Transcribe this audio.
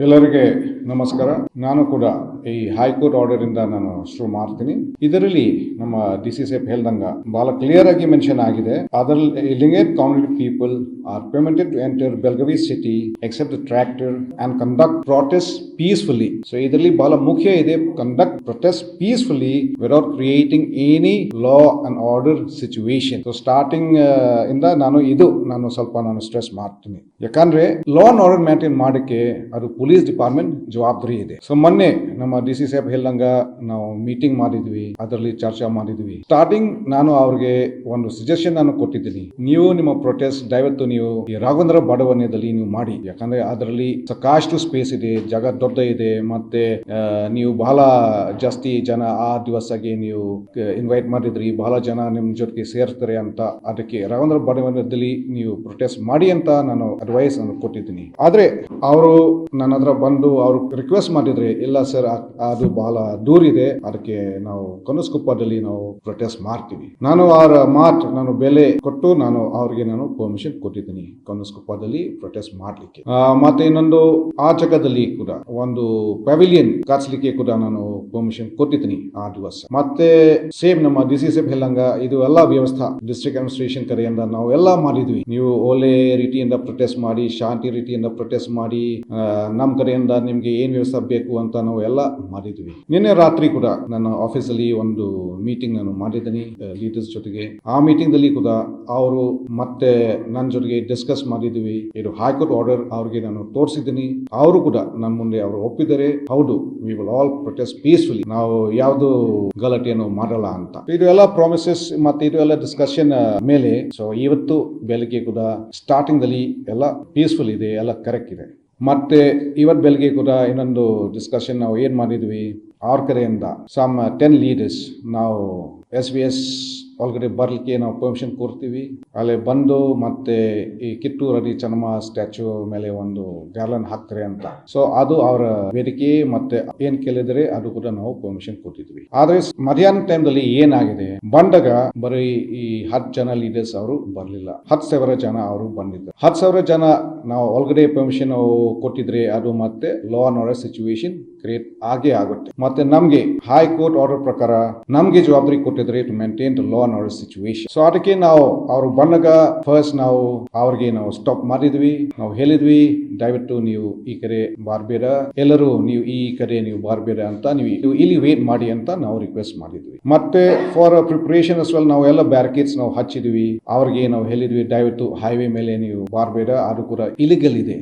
ಎಲ್ಲರಿಗೆ ನಮಸ್ಕಾರ. ನಾನು ಕೂಡ ಈ ಹೈಕೋರ್ಟ್ ಆರ್ಡರ್ ಇಂದ ನಾನು ಶುರು ಮಾಡ್ತೀನಿ. ಇದರಲ್ಲಿ ನಮ್ಮ ಡಿ ಸಿ ಸೇಫ್ ಎಫ್ ಹೇಳ್ದಂಗ ಬಹಳ ಕ್ಲಿಯರ್ ಆಗಿ ಮೆನ್ಷನ್ ಆಗಿದೆ. ಅದರಲ್ಲಿ Lingayat community people are permitted to enter Belagavi city except tractor and conduct protest peacefully so ಇದರಲ್ಲಿ ಬಹಳ ಮುಖ್ಯ ಇದೆ conduct protest peacefully without creating any law and order situation so starting ಇಂದ ನಾನು ಇದು ನಾನು ಸ್ವಲ್ಪ ನಾನು ಸ್ಟ್ರೆಸ್ ಮಾಡ್ತೀನಿ. ಯಾಕಂದ್ರೆ ಲಾ ಅಂಡ್ ಆರ್ಡರ್ ಮೇಂಟೈನ್ ಮಾಡಕ್ಕೆ ಅದು ಪೊಲೀಸ್ ಡಿಪಾರ್ಟ್ಮೆಂಟ್ ಜವಾಬ್ದಾರಿ ಇದೆ. ಸೊ ಮೊನ್ನೆ ನಮ್ಮ ಡಿ ಸಿ ಸಾಹೇಬ್ ಹೇಳ್ದಂಗ ನಾವು ಮೀಟಿಂಗ್ ಮಾಡಿದ್ವಿ. ಅದರಲ್ಲಿ ಚರ್ಚೆ ಮಾಡಿದ್ವಿ. ಸ್ಟಾರ್ಟಿಂಗ್ ನಾನು ಅವ್ರಿಗೆ ಒಂದು ಸಜೆಷನ್ ನಾನು ಕೊಟ್ಟಿದ್ದೀನಿ. ನೀವು ನಿಮ್ಮ ಪ್ರೊಟೆಸ್ಟ್ ದಯವಿಟ್ಟು ನೀವು ಈ ರಾಘವೇಂದ್ರ ಬಡವನದಲ್ಲಿ ನೀವು ಮಾಡಿ. ಯಾಕಂದ್ರೆ ಅದರಲ್ಲಿ ಸಾಕಷ್ಟು ಸ್ಪೇಸ್ ಇದೆ, ಜಾಗ ದೊಡ್ಡ ಇದೆ, ಮತ್ತೆ ನೀವು ಬಹಳ ಜಾಸ್ತಿ ಜನ ಆ ದಿವಸಗೆ ನೀವು ಇನ್ವೈಟ್ ಮಾಡಿದ್ರಿ, ಬಹಳ ಜನ ನಿಮ್ ಜೊತೆಗೆ ಸೇರ್ತಾರೆ ಅಂತ. ಅದಕ್ಕೆ ರಾಘವೇಂದ್ರ ಬಡವನದಲ್ಲಿ ನೀವು ಪ್ರೊಟೆಸ್ಟ್ ಮಾಡಿ ಅಂತ ನಾನು ಅಡ್ವೈಸ್ ಅನ್ನು ಕೊಟ್ಟಿದ್ದೀನಿ. ಆದ್ರೆ ಅವರು ನನ್ನ ಹತ್ರ ಬಂದು ಅವರು ರಿಕ್ವೆಸ್ಟ್ ಮಾಡಿದ್ರೆ, ಇಲ್ಲ ಸರ್ ಅದು ಬಹಳ ದೂರ ಇದೆ ಅದಕ್ಕೆ ನಾವು ಕನಸ್ಕೊಪ್ಪದಲ್ಲಿ ನಾವು ಪ್ರೊಟೆಸ್ಟ್ ಮಾಡ್ತೀವಿ. ನಾನು ಅವರ ಮಾತು, ನಾನು ಬೆಲೆ ಕೊಟ್ಟು ನಾನು ಅವ್ರಿಗೆ ನಾನು ಪರ್ಮಿಷನ್ ಕೊಟ್ಟಿದ್ದೀನಿ. ಕನಸ್ಕೊಪ್ಪದಲ್ಲಿ ಪ್ರೊಟೆಸ್ಟ್ ಮಾಡ್ಲಿಕ್ಕೆ. ಮತ್ತೆ ಇನ್ನೊಂದು ಆ ಜಾಗದಲ್ಲಿ ಕೂಡ ಒಂದು ಪೆವಿಲಿಯನ್ ಕಾಚಲಿಕ್ಕೆ ಕೂಡ ನಾನು ಪರ್ಮಿಷನ್ ಕೊಟ್ಟಿದ್ದೀನಿ ಆ ದಿವಸ. ಮತ್ತೆ ಸೇಮ್ ನಮ್ಮ ಡಿ ಸಿ ಎಫ್ ಹೇಳಂಗ ಇದು ಎಲ್ಲ ವ್ಯವಸ್ಥೆ ಡಿಸ್ಟ್ರಿಕ್ಟ್ ಅಡ್ಮಿನಿಸ್ಟ್ರೇಷನ್ ಕಡೆಯಿಂದ ನಾವು ಎಲ್ಲ ಮಾಡಿದ್ವಿ. ನೀವು ಒಳ್ಳೆ ರೀತಿಯಿಂದ ಪ್ರೊಟೆಸ್ಟ್ ಮಾಡಿ, ಶಾಂತಿ ರೀತಿಯಿಂದ ಪ್ರೊಟೆಸ್ಟ್ ಮಾಡಿ ನಮ್ಮ ನಮ್ ಕಡೆಯಿಂದ ನಿಮ್ಗೆ ಏನ್ ವ್ಯವಸ್ಥೆ ಬೇಕು ಅಂತ ನಾವು ಎಲ್ಲ ಮಾಡಿದ್ವಿ. ನಿನ್ನೆ ರಾತ್ರಿ ಕೂಡ ನನ್ನ ಆಫೀಸಲ್ಲಿ ಒಂದು ನಾನು ಮಾಡಿದ್ದೀನಿ ಲೀಡರ್ಸ್ ಜೊತೆಗೆ. ಆ ಮೀಟಿಂಗ್ ದಲ್ಲಿ ಕೂಡ ಅವರು ಮತ್ತೆ ನನ್ನ ಜೊತೆಗೆ ಡಿಸ್ಕಸ್ ಮಾಡಿದ್ವಿ. ಇದು ಹೈಕೋರ್ಟ್ ಆರ್ಡರ್ ಅವ್ರಿಗೆ ನಾನು ತೋರಿಸಿದ್ದೀನಿ. ಅವರು ಕೂಡ ನನ್ನ ಮುಂದೆ ಅವರು ಒಪ್ಪಿದ್ದಾರೆ. ಹೌದು we will all protest peacefully ನಾವು ಯಾವುದು ಗಲಾಟೆಯನ್ನು ಮಾಡಲ್ಲ ಅಂತ. ಇದು ಎಲ್ಲ ಪ್ರಾಮಿಸಸ್ ಮತ್ತೆ ಇದು ಎಲ್ಲ ಡಿಸ್ಕಷನ್ ಮೇಲೆ. ಸೊ ಇವತ್ತು ಬೆಳಗ್ಗೆ ಕೂಡ ಸ್ಟಾರ್ಟಿಂಗ್ ದಲ್ಲಿ ಎಲ್ಲ ಪೀಸ್ಫುಲ್ ಇದೆ, ಎಲ್ಲ ಕರೆಕ್ಟ್ ಇದೆ. ಮತ್ತೆ ಇವತ್ತು ಬೆಳಗ್ಗೆ ಕೂಡ ಇನ್ನೊಂದು ಡಿಸ್ಕಷನ್ ನಾವು ಏನ್ ಮಾಡಿದ್ವಿ? ಆರ್ ಕರೆಯಿಂದ ಸಮ್ ಟೆನ್ ಲೀಡರ್ಸ್ ನಾವು ಎಸ್ ವಿ ಎಸ್ ಒಳಗಡೆ ಬರ್ಲಿಕ್ಕೆ ನಾವು ಪರ್ಮಿಷನ್ ಕೊಡ್ತೀವಿ. ಅಲ್ಲಿ ಬಂದು ಮತ್ತೆ ಈ ಕಿತ್ತೂರಲ್ಲಿ ಚೆನ್ನಮ್ಮ ಸ್ಟ್ಯಾಚು ಮೇಲೆ ಒಂದು ಗ್ಯಾಲನ್ ಹಾಕ್ತಾರೆ ಅಂತ. ಸೊ ಅದು ಅವರ ವೇದಿಕೆ ಮತ್ತೆ ಏನ್ ಕೇಳಿದ್ರೆ ಅದು ಕೂಡ ನಾವು ಪರ್ಮಿಷನ್ ಕೊಟ್ಟಿದ್ವಿ. ಆದ್ರೆ ಮಧ್ಯಾಹ್ನ ಟೈಮ್ದಲ್ಲಿ ಏನಾಗಿದೆ? ಬಂದಾಗ ಬರೀ ಈ ಹತ್ತು ಜನ ಲೀಡರ್ಸ್ ಅವರು ಬರಲಿಲ್ಲ. ಹತ್ತು ಸಾವಿರ ಜನ ಅವರು ಬಂದಿದ್ರು ಹತ್ತು ಸಾವಿರ ಜನ ನಾವು ಒಳಗಡೆ ಪರ್ಮಿಷನ್ ಕೊಟ್ಟಿದ್ರೆ ಅದು ಮತ್ತೆ law and order situation create ಆಗೇ ಆಗುತ್ತೆ. ಮತ್ತೆ ನಮ್ಗೆ ಹೈಕೋರ್ಟ್ ಆರ್ಡರ್ ಪ್ರಕಾರ ನಮ್ಗೆ ಜವಾಬ್ದಾರಿ ಕೊಟ್ಟಿದ್ರೆ to maintain law order situation so ಅದಕ್ಕೆ ನಾವು ಅವ್ರ ಬಂದಾಗ ಫಸ್ಟ್ ನಾವು ಅವ್ರಿಗೆ ನಾವು ಸ್ಟಾಪ್ ಮಾಡಿದ್ವಿ. ನಾವು ಹೇಳಿದ್ವಿ, ದಯವಿಟ್ಟು ನೀವು ಈ ಕಡೆ ಬಾರ್ಬೇಡ. ಎಲ್ಲರೂ ನೀವು ಈ ಕಡೆ ನೀವು ಬಾರ್ಬೇಡ ಅಂತ ನೀವು ಇಲ್ಲಿ ವೇಟ್ ಮಾಡಿ ಅಂತ ನಾವು ರಿಕ್ವೆಸ್ಟ್ ಮಾಡಿದ್ವಿ. ಮತ್ತೆ ಫಾರ್ ಪ್ರಿಪರೇಷನ್ ಅಸ್ ವೆಲ್ ನಾವು ಎಲ್ಲ ಬ್ಯಾರಿಕೇಡ್ಸ್ ನಾವು ಹಚ್ಚಿದ್ವಿ. ಅವ್ರಿಗೆ ನಾವು ಹೇಳಿದ್ವಿ, ದಯವಿಟ್ಟು ಹೈವೇ ಮೇಲೆ ನೀವು ಬಾರ್ಬೇಡ. ಅದು ಕೂಡ ಇಲಿಗಲ್ ಇದೆ.